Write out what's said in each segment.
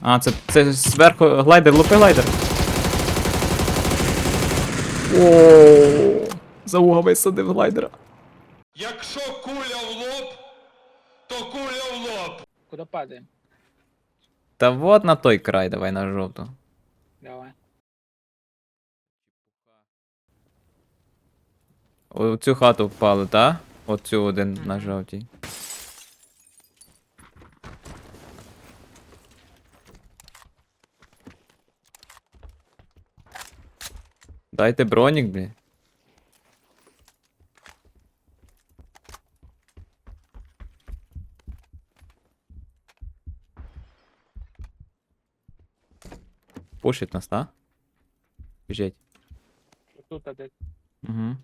А, це, це зверху глайдер, лупи глайдер. О, За угол висадив глайдера. Якщо куля в лоб, то куля в лоб. Куди падаємо? Та вот на той край, давай на жовту. Давай. У цю хату впали, та? Оцю один на жовтій. Дайте бронік, блін. Пушить нас, та? Біжить. Тут а де. Угу.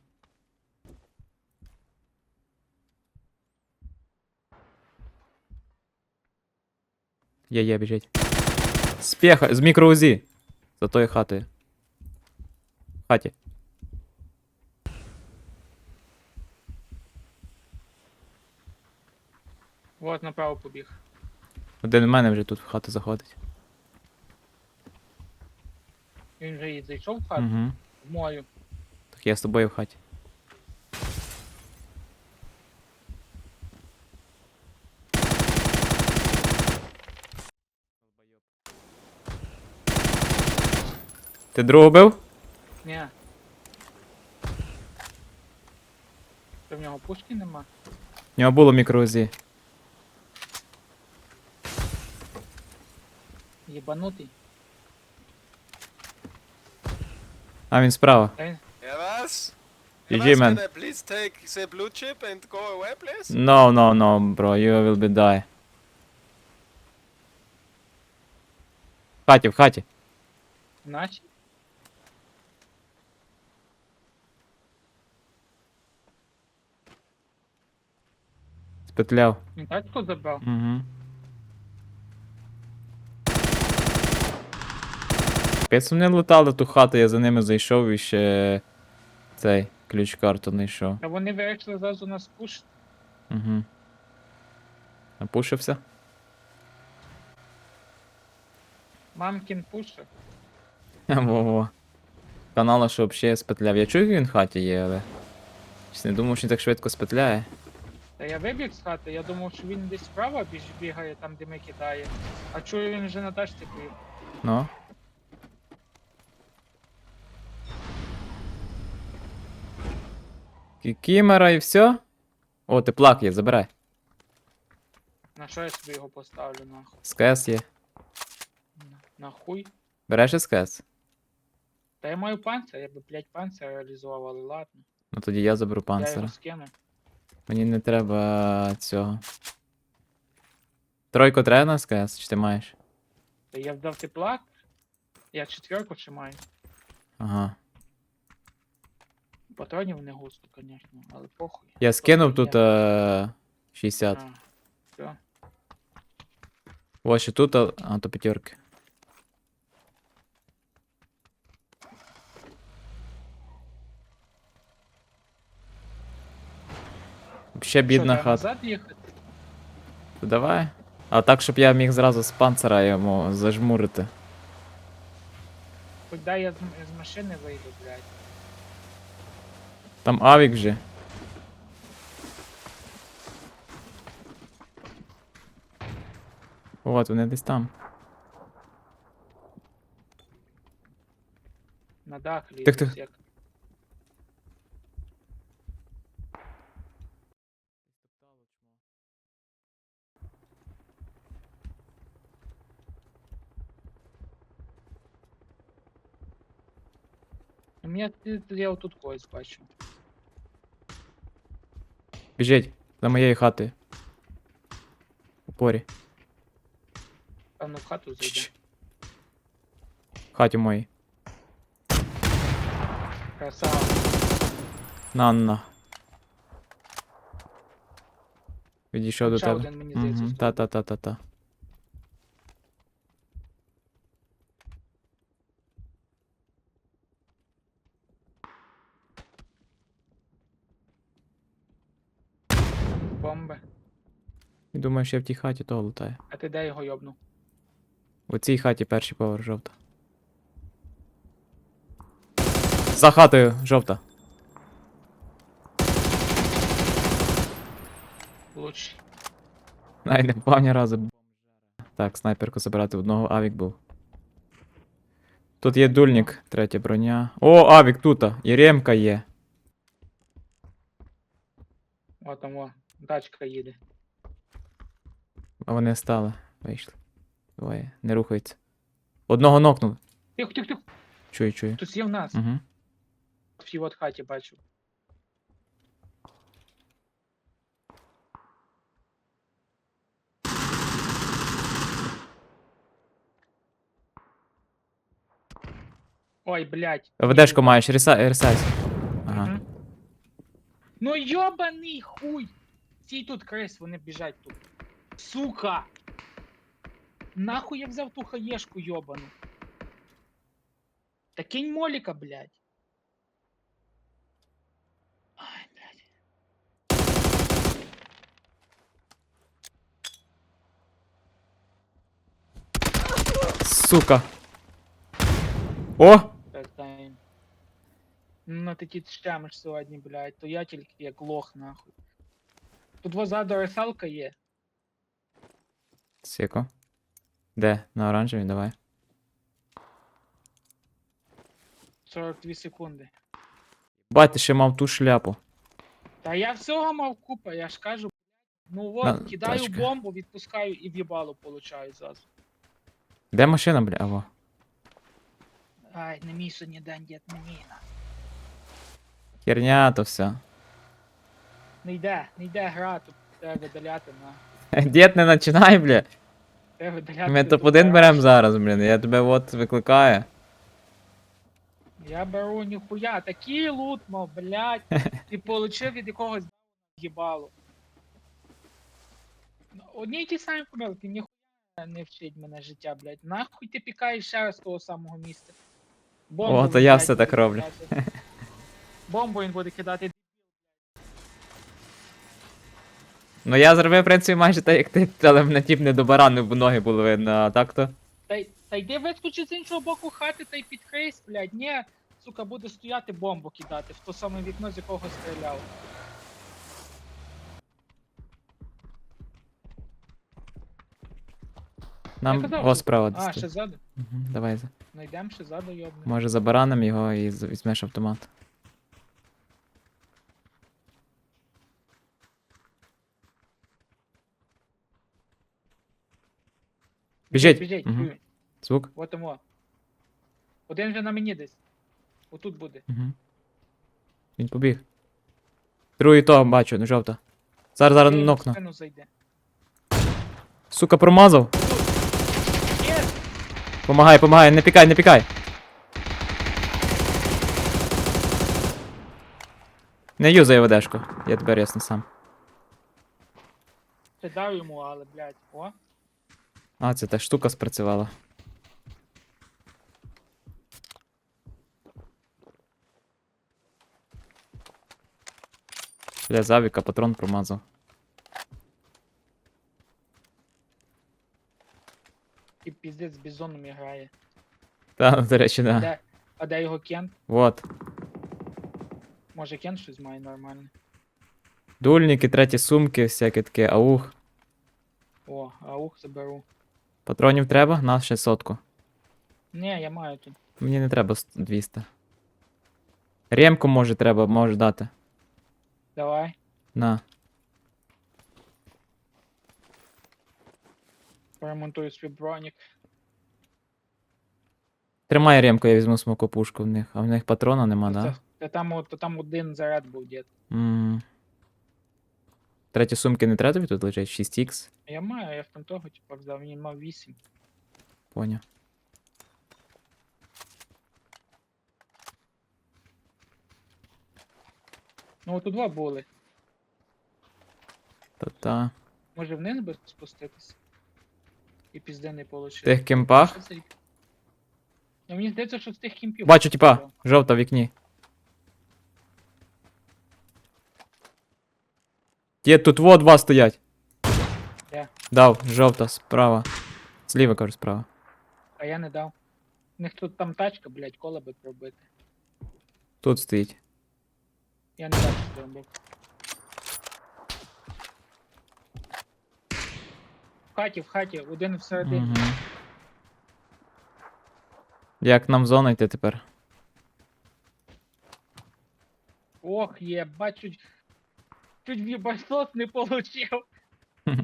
Є, є, біжить. Спеха, з мікроузі. За тою хатою. Хаті. Вот направо побіг. Один в мене вже тут в хату заходить. Він вже і зайшов в хату, Угу. в мою. Так я з тобою в хаті. Ти другого бив? Ні. Що в нього пушки нема? У нього було мікроузі. Єбанутий. А він справа. Та він was? GG, man. Can I please take the blue chip and go away, please? No, no, no, bro, you will be die. В хаті, в хаті. наче. Спетляв. Він тачку забрав. Угу. Пець вони лутали ту хату, я за ними зайшов і ще цей ключ-карту знайшов. Та вони вирішили зразу нас пушити. Угу. Напушився? Мамкін пушив. Во-во. Канала, що взагалі спетляв. Я чую, він в хаті є, але. Щось не думав, що він так швидко спетляє. Та я вибіг з хати, я думав, що він десь справа біж бігає, там де ми кидає. А чую, він вже на тачці поїв. Ну. Кікімера і все? О, ти плак є, забирай. На що я собі його поставлю, нахуй? СКС є. На- Нахуй? Береш СКС? Та я маю панцир, я би, блядь, панцир реалізував, але ладно. Ну тоді я заберу Я його панцера. скину. Мені не треба цього. Тройку треба на СКС, чи ти маєш? Та я вдав теплак. Я четверку чи маю. Ага. Патронів не густо, звісно, але похуй. Я скинув тут е, 60. А, все. Ось тут, а, а то п'ятерки. Ще бідна Що, треба хата. назад їхати? Давай. А так, щоб я міг зразу з панцера йому зажмурити. Хоч дай я з, м- з машини вийду, блядь. Там авік же. От, вони десь там. На дах лізу. Тих, тих. як. У мене ти- я отут когось бачу. Біжить за моєю хатою. У порі. Певно в хату зайде. Чш. В хаті моїй. Красава. На на. Відійшов до Ще тебе. один, мені здається, Мгм, стоїть. Та-та-та-та-та. Бомби. І думаю, що я в тій хаті того лутаю. А ти де його йобнув? У цій хаті перший поверх жовта. За хатою жовта. Лучше. Навіть не попав ні разу. Так, снайперку забирати одного, авік був. Тут є дульник, третя броня. О, авік тут! І ремка є. О, там о, тачка їде. А вони стали. Вийшли. Двоє. Не рухаються. Одного нокнули. Тихо, тихо, тихо. Чую, чую. Тут є в нас. Угу. В от хаті бачу. Ой, блядь. ВДшку маєш, ріса- рісайся. Ага. Ну йобаний хуй! Стій тут, Крис, вони біжать тут. Сука! Нахуй я взяв ту хаєшку йобану. Та кинь моліка, блядь. Ай, блядь. Сука. О! Так, дай. Ну ти ті штямиш сьогодні, блядь, то я тільки як лох, нахуй. Тут возаду ресалка є. Сіко. Де? На оранжевій, давай. 42 секунди. Бать, ти ще мав ту шляпу. Та я всього мав купа, я ж кажу. Ну от, На, кидаю тачка. бомбу, відпускаю і в'їбало получаю зразу. Де машина, бля? Аво. Ай, не мій сьогодні день, дід, не мій. на. Херня то все. Не йде, не йде гра, тут треба видаляти на. Дід не починай, бля. Треба видаляти. Ми топ-1 гараж. беремо зараз, блін. Я тебе от викликаю. Я беру ніхуя, такий лут, мов, блядь, і получив від якогось їбало. Ну, Одні й ті самі помилки, ніхуя не вчить мене життя, блядь. Нахуй ти пікаєш ще раз з того самого місця. Бомбу О, то я все так роблю. Бомбу він буде кидати. Ну я зробив, в принципі, майже так, як ти, але мене тіп не добаранив, бо ноги було видно, а так то. Та, й- та йди вискочи з іншого боку хати та й підкрийсь, блядь. Ні, сука, буде стояти бомбу кидати в то саме вікно, з якого стріляв. Нам казав, о що- справа А, десь. ще тут. ззаду. Мгм, Давай. за- Найдем ще ззаду, йобне. Може забараним його і з- візьмеш автомат. Біжить. Біжить, Мгм. чую. Звук. От тому. Один вже на мені десь. Отут буде. Угу. Він побіг. Другий того бачу, ну жовта. Зараз зараз Він в нокну. спину зайде. Сука, промазав. Є! Помагай, помагай, не пікай, не пікай. Не юзай ведешку. Я тепер ясно сам. Ти дав йому, але, блядь. О. А, це та штука спрацювала. Бля, завіка патрон промазав. І піздець з бізоном грає. Та, до речі, да. Де? А де його Кен? Вот. Може Кен щось має нормальне. Дульники, треті сумки, всяке таке, аух. О, аух заберу. Патронів треба? На ще сотку. Ні, я маю тут. Мені не треба 200. Ремку може треба, може дати. Давай. На. Поремонтую свій бронік. Тримай ремку, я візьму смокопушку в них. А в них патрона нема, Та да? Та там, от- та там один заряд був, дід. М. Треті сумки не треба тобі тут лежать? 6х? Я маю, я в там того, типа, взяв, він мав 8. Поняв. Ну от тут два були. Та-та. Може вниз би спуститися? І пізди не В получив. тих кемпах. Ну, мені здається, що з тих кімпів. Бачу, типа, жовта в вікні. Є тут во два стоять. Де? Дав, жовта, справа. Зліва, кажу, справа. А я не дав. У них тут там тачка, блядь, кола би пробити. Тут стоїть. Я не бачу стрімбок. В хаті, в хаті, один всередині. Угу. Як нам в зону йти тепер? Ох, є, бачу. Чуть вібасот не получив.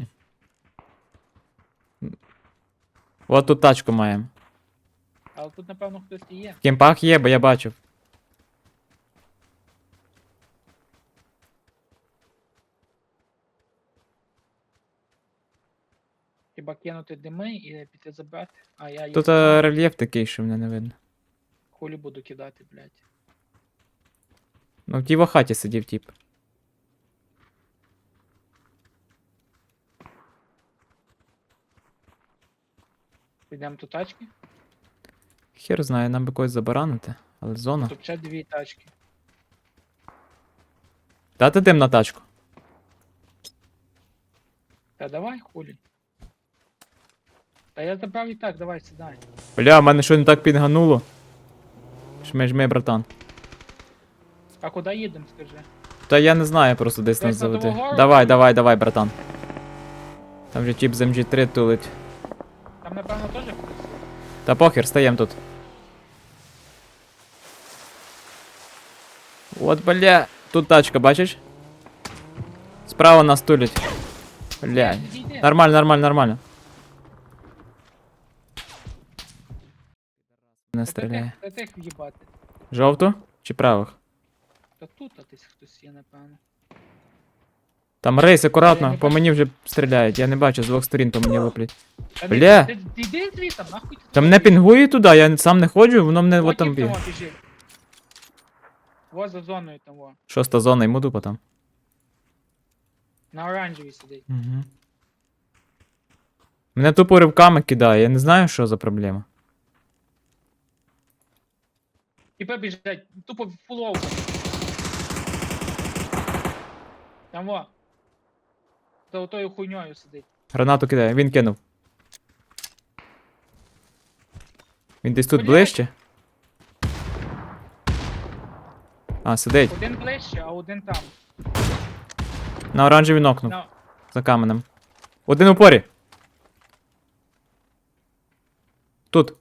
От тут тачку маємо. Але тут, напевно, хтось і є. В кімпах є, бо я бачив. Хіба кинути дими і піти забрати. А я їх Тут е, рельєф такий, що мене не видно. хулі буду кидати, блядь. Ну, в тій хаті сидів тип. Підемо до тачки. Хер знає, нам би когось забаранити, але зона. Тут ще дві тачки. Дати дим на тачку. Та давай, хулі. Та я забрав і так, давай сідай. Бля, в мене що не так підгануло. Жми, жми, братан. А куди їдемо, скажи? Та я не знаю, просто десь нас Десь на заведе. Довгород? Давай, давай, давай, братан. Там же тип з МG3 тулить. Там, напевно, теж хтось. є. Та похер, стаєм тут. От, бля, тут тачка, бачиш? Справа нас тулять. Бля. Ні, відійди. Нормально, нормально, нормально. Не Та стріляє. тих- Та тих в'їбати. Жовту чи правих? Та тут а десь хтось є, напевно. Там рейс, акуратно, по мені вже стріляють, я не бачу, з двох сторін по мені луплять. Бля. Ти, ти йди звідти, нахуй ти Та мене пінгує туди, я сам не ходжу, воно мене от там б'є. во за зоною там во. Шоста зона, йому дупа там. На оранжевій сидить. Угу. Мене тупо ривками кидає, я не знаю, що за проблема. Тіпи біжать, тупо фуловка. Там во. За отою хуйньою сидить. Гранату кидає, він кинув. Він десь тут Блядь. ближче. А, сидить. Один ближче, а один там. На оранжеві нокнув. На... За каменем. Один у порі. Тут.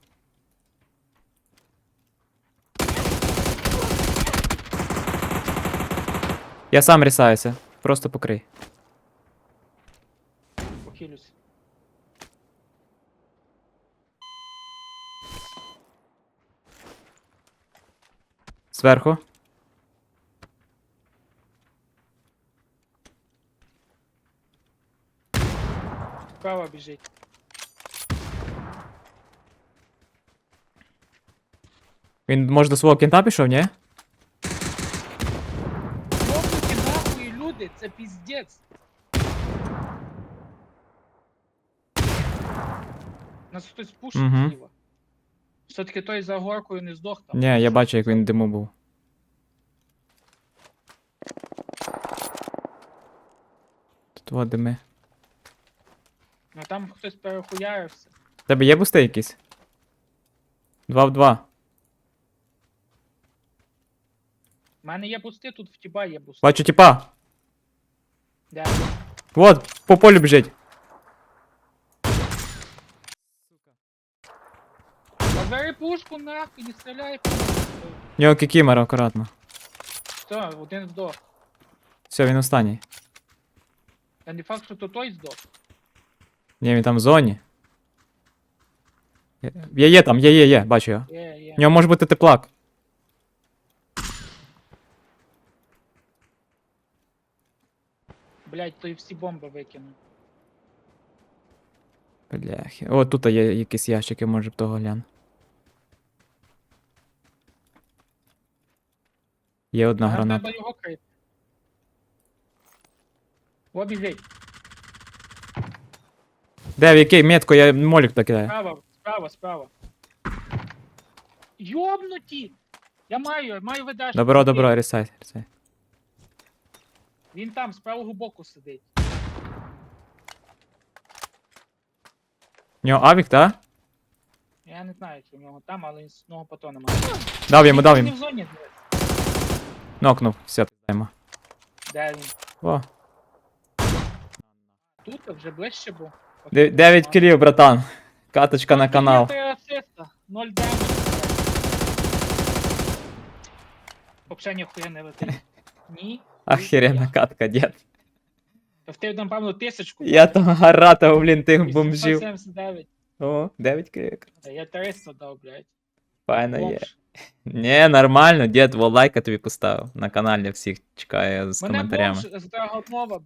Я сам рісаюся. Просто покрий. Зверху. Справа біжить. Він може до свого кінта пішов, ні? Йобнуті нахуй люди, це піздець. Нас хтось пушить Мгм. зліва. Все-таки той за горкою не здох там. Ні, я бачу, як він в диму був. Тут во дими. Ну там хтось перехуярився. Тебе є бусти якісь? Два в два. У мене є бусти, тут в тіба є бусти. Бачу тіпа. Де? Вот, по полю біжить. Та бери пушку нахуй, не стріляй. В нього кікімера акуратно. Все, один здох. Все, він останній. Та не факт, що то той здох. Ні, він там в зоні. Є- Є, там, є, є, є, бачу його. Є, є. В нього може бути теплак. Блять, той всі бомби викинув. Бляхи. О, тут є якісь ящики, може б того гляну. Є одна граната. треба його крити. Біжить. Де, в який метко, я молік докидаю. Справа, справа, справа. Йобнуті! Я маю, маю видачу. Добро, добро, рісай, рісай. Він там, з правого боку сидить. В нього авік, та? Я Я не знаю, чи в нього там, але з одного патона має. Дав йому, дав Він не йому. в зоні. Нокнув, все, піздаємо. Де він? О, Тут а вже ближче був. Де- тут 9 нема. кілів, братан. Каточка на канал. Є асиста, 0 демеджа. Взагалі ніхуя не летить. Ні. Охеренна катка, дід. Та в тебе, напевно, тисячку. Я там гаратав, блін, тих бомжів. 879. О, 9 кілів. Та я 300 дав, блядь. Файно є. Бомж. Ні, нормально, дід, во лайка тобі поставив. На каналі всіх чекає з Мене коментарями. бомж з Драгонова,